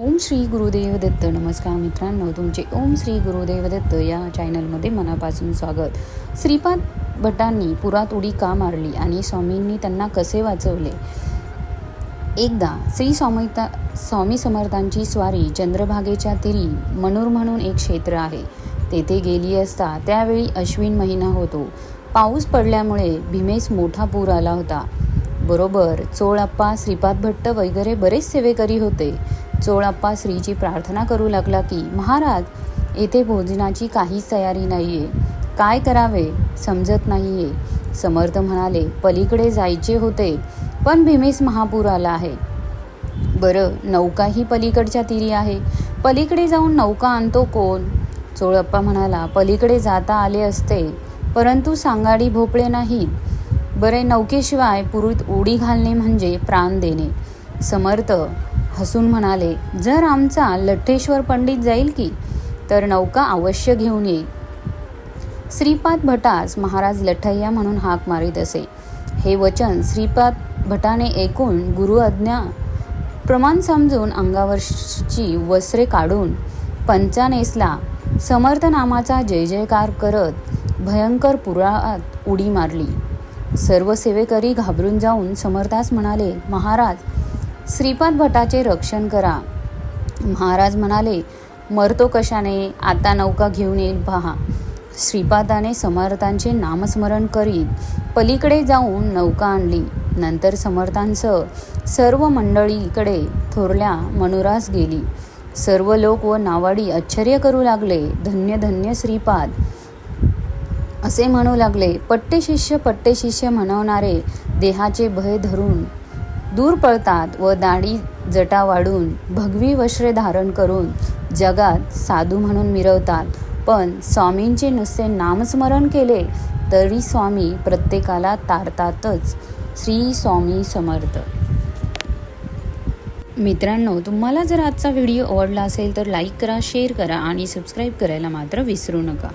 ओम श्री गुरुदेव दत्त. नमस्कार मित्रांनो तुमचे ओम श्री गुरुदेव दत्त या चॅनलमध्ये मनापासून स्वागत. श्रीपाद भटांनी पुरात उडी का मारली आणि स्वामींनी त्यांना कसे वाचवले? एकदा श्री स्वामिता स्वामी समर्थांची स्वारी चंद्रभागेच्या तिरी मनूर म्हणून एक क्षेत्र आहे. तेथे गेली असता त्यावेळी अश्विन महिना होतो. पाऊस पडल्यामुळे भीमेस मोठा पूर आला होता. बरोबर चोळाप्पा श्रीपाद भट्ट वगैरे बरेच सेवेकरी होते. चोळाप्पा श्रीची प्रार्थना करू लागला की महाराज येथे भोजनाची काहीच तयारी नाहीये. काय करावे? समजत नाहीये. समर्थ म्हणाले पलीकडे जायचे होते पण भीमेस महापूर आला आहे. बरं नौका ही पलीकडच्या तीरी आहे. पलीकडे जाऊन नौका आणतो कोण? चोळप्पा म्हणाला पलीकडे जाता आले असते परंतु सांगाडी भोपळे नाहीत बरे नौकेशिवाय पुरीत उडी घालणे म्हणजे प्राण देणे. समर्थ हसून म्हणाले जर आमचा लठ्ठेश्वर पंडित जाईल की तर नौका अवश्य घेऊन येईल श्रीपाद भटास महाराज लठय्या म्हणून हाक मारित असे. हे वचन श्रीपाद भटाने ऐकून गुरुआज्ञा प्रमाण समजून अंगावरची वस्त्रे काढून पंचानेसला समर्थ नामाचा जय जयकार करत भयंकर पुरात उडी मारली. सर्व सेवेकरी घाबरून जाऊन समर्थास म्हणाले महाराज श्रीपाद भटाचे रक्षण करा. महाराज म्हणाले मरतो कशाने? आता नौका घेऊन येईल पहा. श्रीपादाने समर्थांचे नामस्मरण करीत पलीकडे जाऊन नौका आणली. नंतर समर्थांसह सर्व मंडळीकडे थोरल्या मनुरास गेली. सर्व लोक व नावाडी आश्चर्य करू लागले. धन्य धन्य श्रीपाद. असे म्हणू लागले पट्टे शिष्य पट्टे शिष्य म्हणवणारे देहाचे भय धरून दूर पळतात व दाढी जटा वाढून भगवी वस्त्रे धारण करून जगात साधू म्हणून मिरवतात. पण स्वामींचे नुसते नामस्मरण केले तरी स्वामी प्रत्येकाला तारतातच. श्री स्वामी समर्थ. मित्रांनो तुम्हाला जर आजचा व्हिडिओ आवडला असेल तर लाईक करा शेअर करा आणि सबस्क्राईब करायला मात्र विसरू नका.